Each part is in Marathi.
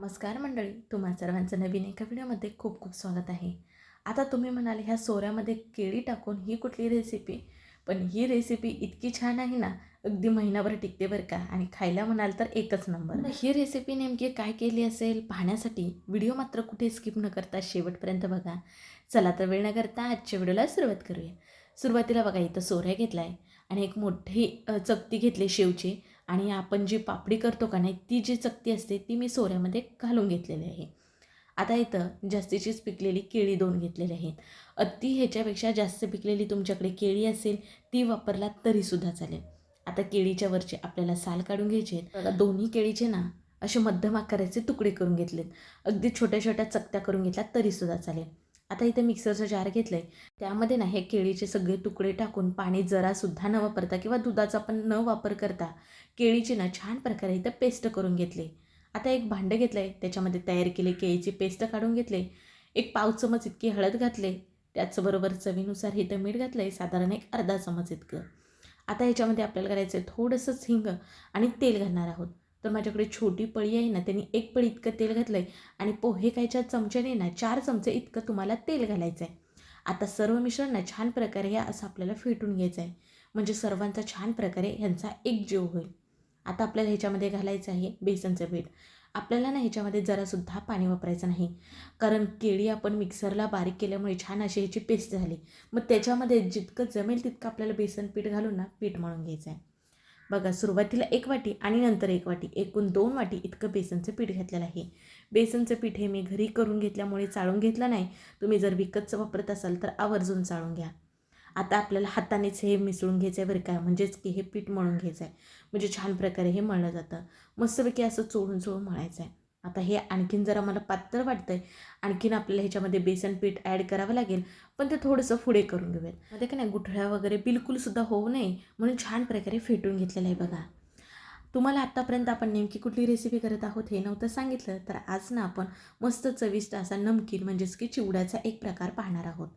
नमस्कार मंडळी तुम्हा सर्वांचं नवीन एका व्हिडिओमध्ये खूप खूप स्वागत आहे. आता तुम्ही म्हणाल ह्या सोऱ्यामध्ये केळी टाकून ही कुठली रेसिपी पण ही रेसिपी इतकी छान आहे ना अगदी महिनाभर टिकते बरं का. आणि खायला म्हणाल तर एकच नंबर ही रेसिपी नेमकी काय केली असेल? पाहण्यासाठी व्हिडिओ मात्र कुठे स्किप न करता शेवटपर्यंत बघा. चला तर वेळ न करता आजच्या व्हिडिओला सुरुवात करूया. सुरुवातीला बघा इथं सोऱ्या घेतला आहे आणि एक मोठी चपती चकती घेतली शेवची. आणि आपण जी पापडी करतो का नाही ती जी चकती असते ती मी सोऱ्यामध्ये घालून घेतलेली आहे. आता इथं जास्तीचीच पिकलेली केळी दोन घेतलेली आहेत. अति ह्याच्यापेक्षा जास्त पिकलेली तुमच्याकडे केळी असेल ती वापरला तरीसुद्धा चालेल. आता केळीच्या वरचे आपल्याला साल काढून घ्यायचे आहेत. बघा दोन्ही केळीचे ना असे मध्यम आकाराचे तुकडे करून घेतलेत. अगदी छोट्या छोट्या चकत्या करून घेतल्या तरीसुद्धा चालेल. आता इथं मिक्सरचं जार घेतलं आहे त्यामध्ये ना हे केळीचे सगळे तुकडे टाकून पाणी जरासुद्धा न वापरता किंवा दुधाचा पण न वापर करता केळीची ना छान प्रकारे इथं पेस्ट करून घेतले. आता एक भांडं घेतलं आहे त्याच्यामध्ये तयार केले केळीची पेस्ट काढून घेतले. एक पाव चमच इतकी हळद घातले. त्याचबरोबर चवीनुसार इथं मीठ घातलं आहे साधारण एक अर्धा चमच इतकं. आता ह्याच्यामध्ये आपल्याला करायचं आहे थोडंसंच हिंग आणि तेल घालणार आहोत. तर माझ्याकडे छोटी पळी आहे ना त्यांनी एक पळी इतकं तेल घातलं आहे आणि पोहे खायच्या चमच्याने ना चार चमचे इतकं तुम्हाला तेल घालायचं आहे आता सर्व मिश्रण ना छान प्रकारे हे असं आपल्याला फेटून घ्यायचं आहे म्हणजे सर्वांचा छान प्रकारे ह्यांचा एक जीव होईल. आता आपल्याला ह्याच्यामध्ये घालायचं आहे बेसनचं पीठ. आपल्याला ना ह्याच्यामध्ये जरासुद्धा पाणी वापरायचं नाही. कारण केळी आपण मिक्सरला बारीक केल्यामुळे छान अशी ह्याची पेस्ट झाली. मग त्याच्यामध्ये जितकं जमेल तितकं आपल्याला बेसन पीठ घालून ना पीठ मळून घ्यायचं आहे बघा सुरुवातीला एक वाटी आणि नंतर एक वाटी एकूण दोन वाटी इतकं बेसनचं पीठ घेतलेलं आहे. बेसनचं पीठ हे मी घरी करून घेतल्यामुळे चाळून घेतलं नाही. तुम्ही जर विकतचं वापरत असाल तर आवर्जून चाळून घ्या. आता आपल्याला हातानेच हे मिसळून घ्यायचं आहे बरं काय म्हणजेच की हे पीठ मळून घ्यायचं आहे म्हणजे छान प्रकारे हे मळलं जातं. मस्तपैकी असं चोळून चोळून मळायचं आहे आता हे आणखीन जरा मला पातळ वाटतं आहे आणखीन आपल्याला ह्याच्यामध्ये बेसन पीठ ॲड करावं लागेल पण ते थोडंसं पुढे करून घेऊयात. मध्ये का नाही गुठळ्या वगैरे बिलकुलसुद्धा होऊ नये म्हणून छान प्रकारे फेटून घेतलेलं आहे बघा. तुम्हाला आत्तापर्यंत आपण नेमकी कुठली रेसिपी करत आहोत हे नव्हतं सांगितलं तर आज ना आपण मस्त चविष्ट असा नमकीन म्हणजेच की चिवड्याचा एक प्रकार पाहणार आहोत.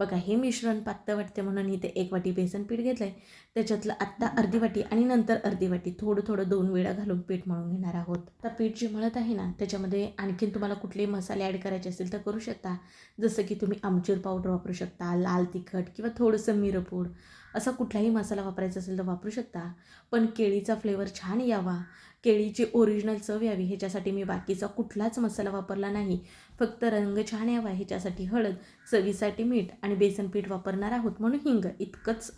बघा हे मिश्रण पातळ वाटते म्हणून इथे एक वाटी बेसन पीठ घेतलं आहे त्याच्यातलं आत्ता अर्धी वाटी आणि नंतर अर्धी वाटी थोडं थोडं दोन वेळा घालून पीठ मळून घेणार आहोत. तर पीठ जे मळत आहे ना त्याच्यामध्ये आणखीन तुम्हाला कुठले मसाले ॲड करायचे असेल तर करू शकता. जसं की तुम्ही आमचूर पावडर वापरू शकता लाल तिखट किंवा थोडंसं मिरपूड असा कुठलाही मसाला वापरायचा असेल तर वापरू शकता. पण केळीचा फ्लेवर छान यावा. केळीची ओरिजिनल चव यावी. ह्याच्यासाठी मी बाकीचा कुठलाच मसाला वापरला नाही. फक्त रंग छान यावा. ह्याच्यासाठी हळद चवीसाठी मीठ आणि बेसन पीठ वापरणार आहोत म्हणून हिंग इतकंच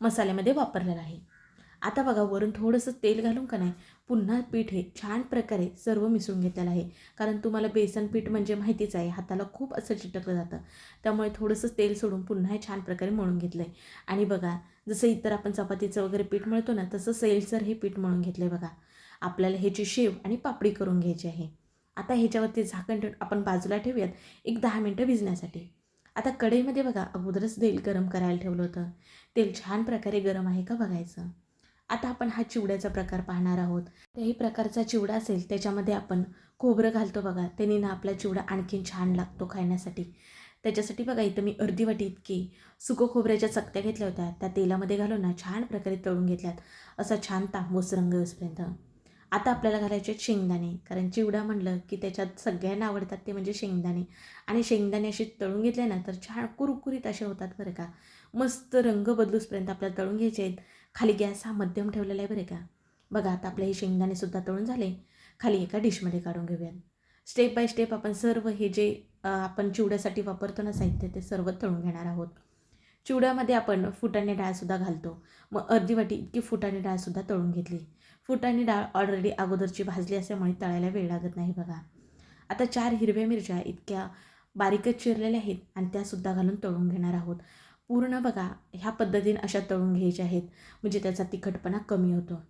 मसाल्यामध्ये वापरलेलं आहे. आता बघा वरून थोडंसं तेल घालून का नाही पुन्हा पीठ हे छान प्रकारे सर्व मिसळून घेतलेलं आहे. कारण तुम्हाला बेसन पीठ म्हणजे माहितीच आहे हाताला खूप असं चिटकलं जातं. त्यामुळे थोडंसं तेल सोडून पुन्हा हे छान प्रकारे मळून घेतलं आहे आणि बघा जसं इतर आपण चपातीचं वगैरे पीठ मळतो ना तसं सैलसर हे पीठ मळून घेतलं आहे बघा. आपल्याला ह्याची शेव आणि पापडी करून घ्यायची आहे. आता ह्याच्यावरती झाकण ठेवून आपण बाजूला ठेवूयात. एक दहा मिनटं भिजण्यासाठी. आता कढईमध्ये बघा अगोदरच तेल गरम करायला ठेवलं होतं. तेल छान प्रकारे गरम आहे का बघायचं? आता आपण हा चिवड्याचा प्रकार पाहणार आहोत. त्याही प्रकारचा चिवडा असेल त्याच्यामध्ये आपण खोबरं घालतो बघा. त्यांनी ना आपला चिवडा आणखीन छान लागतो खाण्यासाठी त्याच्यासाठी बघा इथं मी अर्धी वाटी इतकी सुको खोबऱ्याच्या चकत्या घेतल्या होत्या. त्या तेलामध्ये घालून ना छान प्रकारे तळून घेतल्यात. असा छान तांबूस रंग येऊसपर्यंत आता आपल्याला घालायचे आहेत शेंगदाणे. कारण चिवडा म्हणलं की त्याच्यात सगळ्यांना आवडतात ते म्हणजे शेंगदाणे. आणि शेंगदाणे असे तळून घेतले ना तर छान कुरकुरीत असे होतात बरं का. मस्त रंग बदलूसपर्यंत आपल्याला तळून घ्यायचे आहेत. खाली गॅस हा मध्यम ठेवलेला आहे बरं का. बघा आता आपले हे शेंगदाणेसुद्धा तळून झाले. खाली एका डिशमध्ये काढून घेऊयात. स्टेप बाय स्टेप आपण सर्व हे जे आपण चिवड्यासाठी वापरतो ना साहित्य ते सर्व तळून घेणार आहोत. चिवड्यामध्ये आपण फुटाणे डाळसुद्धा घालतो. मग अर्धी वाटी इतकी फुटाणे डाळसुद्धा तळून घेतली. फुटाणे डाळ ऑलरेडी अगोदरची भाजली असल्यामुळे तळायला वेळ लागत नाही बघा. आता चार हिरव्या मिरच्या इतक्या बारीकच चिरलेल्या आहेत आणि त्यासुद्धा घालून तळून घेणार आहोत. पूर्ण बघा ह्या पद्धतीने अशा तळून घ्यायच्या आहेत म्हणजे त्याचा तिखटपणा कमी होतो.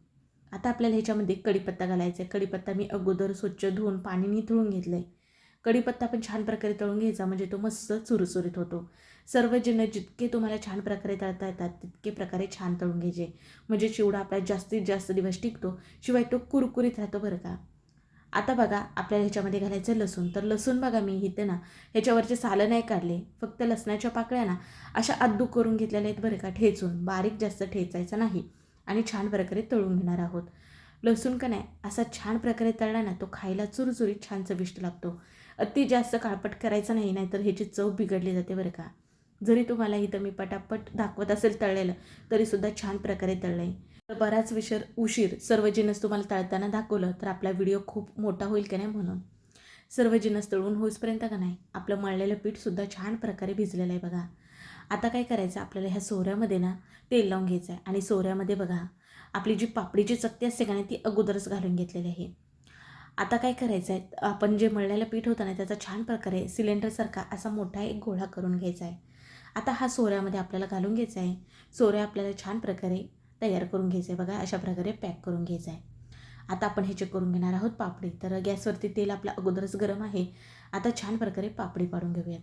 आता आपल्याला ह्याच्यामध्ये कढीपत्ता घालायचा आहे. कढीपत्ता मी अगोदर स्वच्छ धुवून पाणी निथळून घेतलं आहे कढीपत्ता पण छान प्रकारे तळून घ्यायचा म्हणजे तो मस्त चुरचुरीत होतो. सर्व जितके तुम्हाला छान प्रकारे तळता येतात तितके प्रकारे छान तळून घ्यायचे. म्हणजे चिवडा आपला जास्तीत जास्त दिवस टिकतो शिवाय तो कुरकुरीत राहतो बरं का. आता बघा आपल्याला ह्याच्यामध्ये घालायचं लसूण. तर लसूण बघा मी इथे ना ह्याच्यावरचे सालं नाही काढले फक्त लसणाच्या पाकळ्या ना अशा अद्दू करून घेतलेल्या आहेत बरं का ठेचून. बारीक जास्त ठेचायचं नाही आणि छान प्रकारे तळून घेणार आहोत. लसूण का नाही असा छान प्रकारे तळला ना तो खायला चुरचुरीत छान चविष्ट लागतो. अति जास्त काळपट करायचा नाही नाहीतर ह्याची चव बिघडली जाते बरं का. जरी तुम्हाला इथं मी पटापट दाखवत असेल तळलेलं तरीसुद्धा छान प्रकारे तळलं आहे तर बराच विषय उशीर सर्व जिनस तुम्हाला तळताना दाखवलं तर आपला व्हिडिओ खूप मोठा होईल का नाही म्हणून. सर्व जिनस तळून होईपर्यंत का नाही आपलं मळलेलं पीठसुद्धा छान प्रकारे भिजलेलं आहे बघा. आता काय करायचं आपल्याला ह्या सोऱ्यामध्ये ना तेल लावून घ्यायचं आहे. आणि सोऱ्यामध्ये बघा आपली जी पापडीची चकती असते का नाही ती अगोदरच घालून घेतलेली आहे. आता काय करायचं आहे आपण जे मळलेलं पीठ होतं ना त्याचा छान प्रकारे सिलेंडरसारखा असा मोठा एक गोळा करून घ्यायचा आहे. आता हा सोऱ्यामध्ये आपल्याला घालून घ्यायचा आहे. सोऱ्या आपल्याला छान प्रकारे तयार करून घ्यायचं आहे. बघा अशा प्रकारे पॅक करून घ्यायचं आहे. आता आपण ह्याचे करून घेणार आहोत पापडी. तर गॅसवरती तेल आपलं अगोदरच गरम आहे. आता छान प्रकारे पापडी पाडून घेऊयात.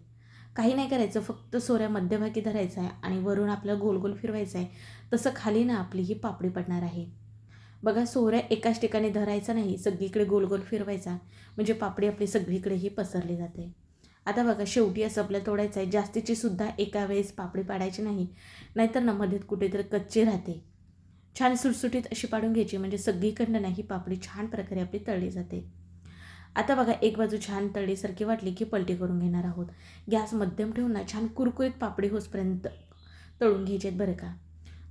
काही नाही करायचं फक्त सोऱ्या मध्यभागी धरायचा आहे आणि वरून आपलं गोल गोल फिरवायचं आहे. तसं खाली ना आपली ही पापडी पडणार आहे. बघा सोऱ्या एकाच ठिकाणी धरायचा नाही सगळीकडे गोल गोल फिरवायचा. म्हणजे पापडी आपली सगळीकडेही पसरली जाते. आता बघा शेवटी असं आपल्याला तोडायचं आहे. जास्तीची सुद्धा एका वेळेस पापडी पाडायची नाही. नाहीतर ना मध्येत कुठेतरी कच्ची राहते. छान सुटसुटीत अशी पाडून घ्यायची म्हणजे सगळीकडनं नाही पापडी छान प्रकारे आपली तळली जाते. आता बघा एक बाजू छान तळलीसारखी वाटली की पलटी करून घेणार आहोत. गॅस मध्यम ठेवून ना छान कुरकुरीत पापडी होसपर्यंत तळून घ्यायचे आहेत बरं का.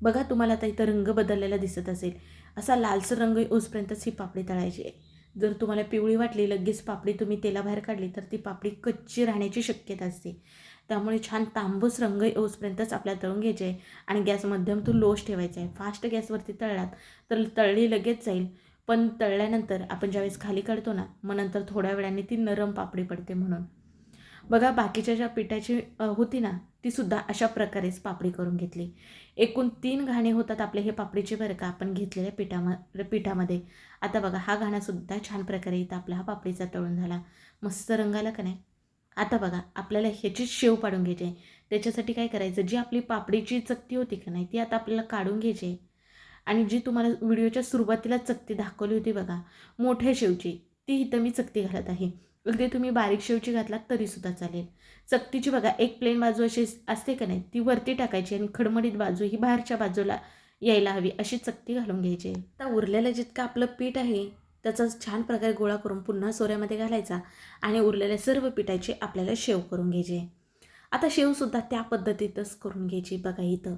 बघा तुम्हाला आता इथं रंग बदललेला दिसत असेल. असा लालसर रंग होसपर्यंतच ही पापडी तळायची आहे. जर तुम्हाला पिवळी वाटली लगेच पापडी तुम्ही तेलाबाहेर काढली तर ती पापडी कच्ची राहण्याची शक्यता असते. त्यामुळे छान तांबूस रंग येऊसपर्यंतच आपल्याला तळून घ्यायचे आहे आणि गॅस मध्यम तो लोच ठेवायचा आहे. फास्ट गॅसवरती तळलात तर तळली लगेच जाईल. पण तळल्यानंतर आपण ज्यावेळेस खाली काढतो ना मग नंतर थोड्या वेळाने ती नरम पापडी पडते म्हणून. बघा बाकीच्या ज्या पिठाची होती ना तीसुद्धा अशा प्रकारेच पापडी करून घेतली. एकूण तीन घाणे होतात आपले हे पापडीचे बरं का आपण घेतलेल्या पिठाम पिठामध्ये. आता बघा हा घाणासुद्धा छान प्रकारे इथं आपला हा पापडीचा तळून झाला. मस्त रंगाला का नाही? आता बघा आपल्याला ह्याची शेव पाडून घ्यायची आहे. त्याच्यासाठी काय करायचं जी आपली पापडीची चकती होती का नाही ती आता आपल्याला काढून घ्यायची आहे. आणि जी तुम्हाला व्हिडिओच्या सुरुवातीला चकती दाखवली होती बघा मोठ्या शेवची ती इथं मी चकती घालत आहे. अगदी तुम्ही बारीक शेवची घातलात तरीसुद्धा चालेल. चकतीची बघा एक प्लेन बाजू अशी असते का नाही ती वरती टाकायची आणि खडमडीत बाजू ही बाहेरच्या बाजूला यायला हवी अशी चकती घालून घ्यायची. आता उरलेलं जितकं आपलं पीठ आहे त्याचा छान प्रकारे गोळा करून पुन्हा सोऱ्यामध्ये घालायचा आणि उरलेल्या सर्व पिठाची आपल्याला शेव करून घ्यायचे. आता शेवसुद्धा त्या पद्धतीतच करून घ्यायची बघा इथं.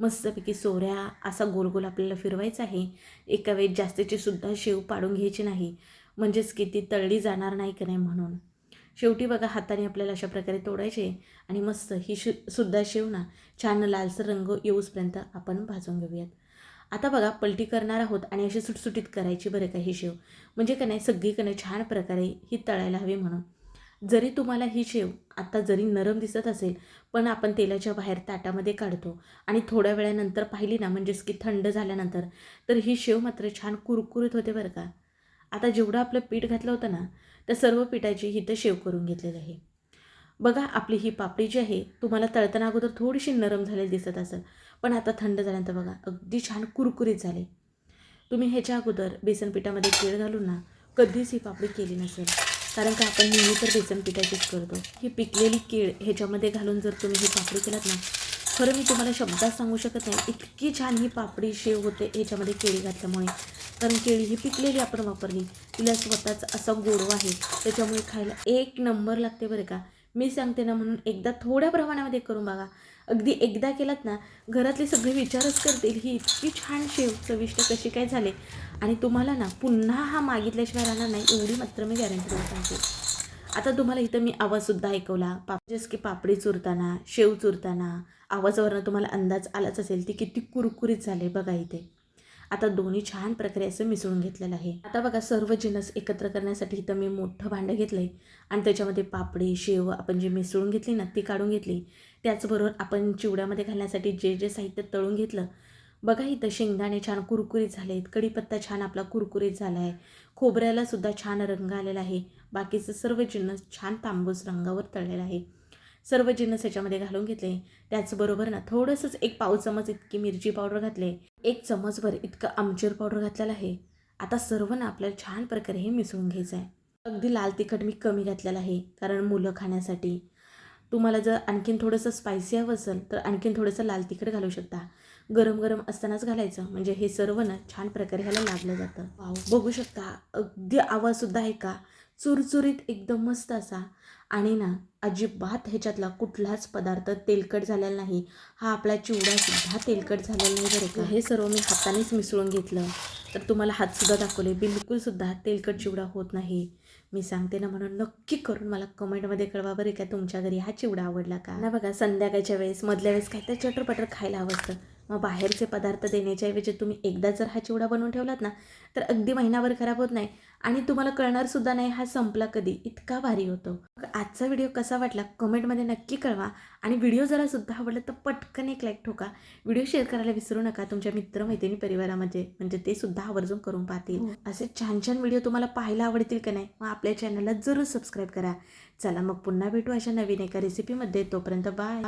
मस्तपैकी सोऱ्या असा गोल गोल आपल्याला फिरवायचा आहे. एका वेळेस जास्तीची सुद्धा शेव पाडून घ्यायची नाही. म्हणजेच की ती तळली जाणार नाही का नाही म्हणून. शेवटी बघा हाताने आपल्याला अशा प्रकारे तोडायचे आणि मस्त ही शु सुद्धा शेव ना छान लालसर रंग येऊसपर्यंत आपण भाजून घेऊयात. आता बघा पलटी करणार आहोत आणि अशी सुटसुटीत करायची बरं का ही शेव. म्हणजे का नाही सगळीकडे छान प्रकारे ही तळायला हवी म्हणून. जरी तुम्हाला ही शेव आता जरी नरम दिसत असेल पण आपण तेलाच्या बाहेर ताटामध्ये काढतो आणि थोड्या वेळानंतर पाहिली ना म्हणजेच की थंड झाल्यानंतर तर ही शेव मात्र छान कुरकुरीत होते बरं का. आता जेवढं आपलं पीठ घातलं होतं ना त्या सर्व पिठाची ही तर शेव करून घेतलेली आहे. बघा आपली ही पापडी जी आहे तुम्हाला तळताना अगोदर थोडीशी नरम झालेली दिसत असेल पण आता थंड झाल्यानंतर बघा अगदी छान कुरकुरीत झाले. तुम्ही ह्याच्या अगोदर बेसन पिठामध्ये केळ घालून ना कधीच ही पापडी केली नसेल. कारण का आपण नेहमी तर बेसन पिठाचीच करतो. ही पिकलेली केळ ह्याच्यामध्ये घालून जर तुम्ही ही पापडी केलात ना खरं मी तुम्हाला शब्दात सांगू शकत नाही इतकी छान ही पापडी शेव होते ह्याच्यामध्ये केळी घातल्यामुळे. कारण केळी ही पिकलेली आपण वापरली तिला स्वतःच असा गोडवा आहे. त्याच्यामुळे खायला एक नंबर लागते बरं का. मी सांगते ना म्हणून एकदा थोड्या प्रमाणामध्ये करून बघा. अगदी एकदा केलात ना घरातले सगळे विचारच करतील ही इतकी छान शेव चविष्ट कशी काय झाले? आणि तुम्हाला ना पुन्हा हा मागितल्याशिवाय राहणार नाही एवढी मात्र मी गॅरंटी देऊन सांगते. आता तुम्हाला इथं मी आवाजसुद्धा ऐकवला. पाप जस की पापडी चुरताना शेव चुरताना आवाजावरनं तुम्हाला अंदाज आलाच असेल ती किती कुरकुरीत झाले बघा इथे. आता दोन्ही छान प्रकारे असं मिसळून घेतलेलं आहे. आता बघा सर्व जिनस एकत्र करण्यासाठी इथं मी मोठं भांडं घेतलं आहे आणि त्याच्यामध्ये पापडी शेव आपण जी मिसळून घेतली ना ती काढून घेतली. त्याचबरोबर आपण चिवड्यामध्ये घालण्यासाठी जे जे साहित्य तळून घेतलं. बघा इथं शेंगदाणे छान कुरकुरीत झाले आहेत कढीपत्ता छान आपला कुरकुरीत झाला आहे खोबऱ्याला सुद्धा छान रंग आलेला आहे. बाकीचं सर्व जिन्नस छान तांबूस रंगावर तळलेलं आहे. सर्व जिन्नस याच्यामध्ये घालून घेतले. त्याचबरोबर ना थोडंसंच एक पाव चमच इतकी मिरची पावडर घातले. एक चमचभर इतकं आमचूर पावडर घातलेलं आहे. आता सर्व ना आपल्याला छान प्रकारे हे मिसळून घ्यायचं आहे अगदी लाल तिखट मी कमी घातलेलं आहे कारण मुलं खाण्यासाठी. तुम्हाला जर आणखीन थोडंसं स्पायसी हवं असेल तर आणखीन थोडंसं लाल तिखट घालू शकता. गरम गरम असतानाच घालायचं म्हणजे हे सर्व ना छान प्रकारे ह्याला लागलं जातं. बघू शकता अगदी आवाजसुद्धा आहे का? चुरचुरीत एकदम मस्त असा. आणि ना अजिबात ह्याच्यातला कुठलाच पदार्थ तेलकट झालेला नाही. हा आपला चिवडासुद्धा तेलकट झालेला नाही बरं का. हे सर्व मी हातानेच मिसळून घेतलं. तर तुम्हाला हातसुद्धा दाखवले बिलकुलसुद्धा तेलकट चिवडा होत नाही. मी सांगते ना म्हणून नक्की करून मला कमेंटमध्ये कळवा बरं का तुमच्या घरी हा चिवडा आवडला का? ना बघा संध्याकाळच्या वेळेस मधल्या वेळेस काहीतरी चटरपटर खायला हवं असतं. मग बाहेरचे पदार्थ देण्याच्या ऐवजी तुम्ही एकदा जर हा चिवडा बनवून ठेवलात ना तर अगदी महिनाभर खराब होत नाही. आणि तुम्हाला कळणार सुद्धा नाही हा संपला कधी. इतका भारी होतो. आजचा व्हिडिओ कसा वाटला कमेंटमध्ये नक्की कळवा. आणि व्हिडिओ जरा सुद्धा आवडला तर पटकन एक लाईक ठोका. व्हिडिओ शेअर करायला विसरू नका. तुमच्या मित्रमैत्रिणी परिवारामध्ये म्हणजे ते सुद्धा आवर्जून करून पाहतील. असे छान छान व्हिडिओ तुम्हाला पाहायला आवडतील का नाही मग आपल्या चॅनलला जरूर सबस्क्राईब करा. चला मग पुन्हा भेटू अशा नवीन एका रेसिपीमध्ये तोपर्यंत बाय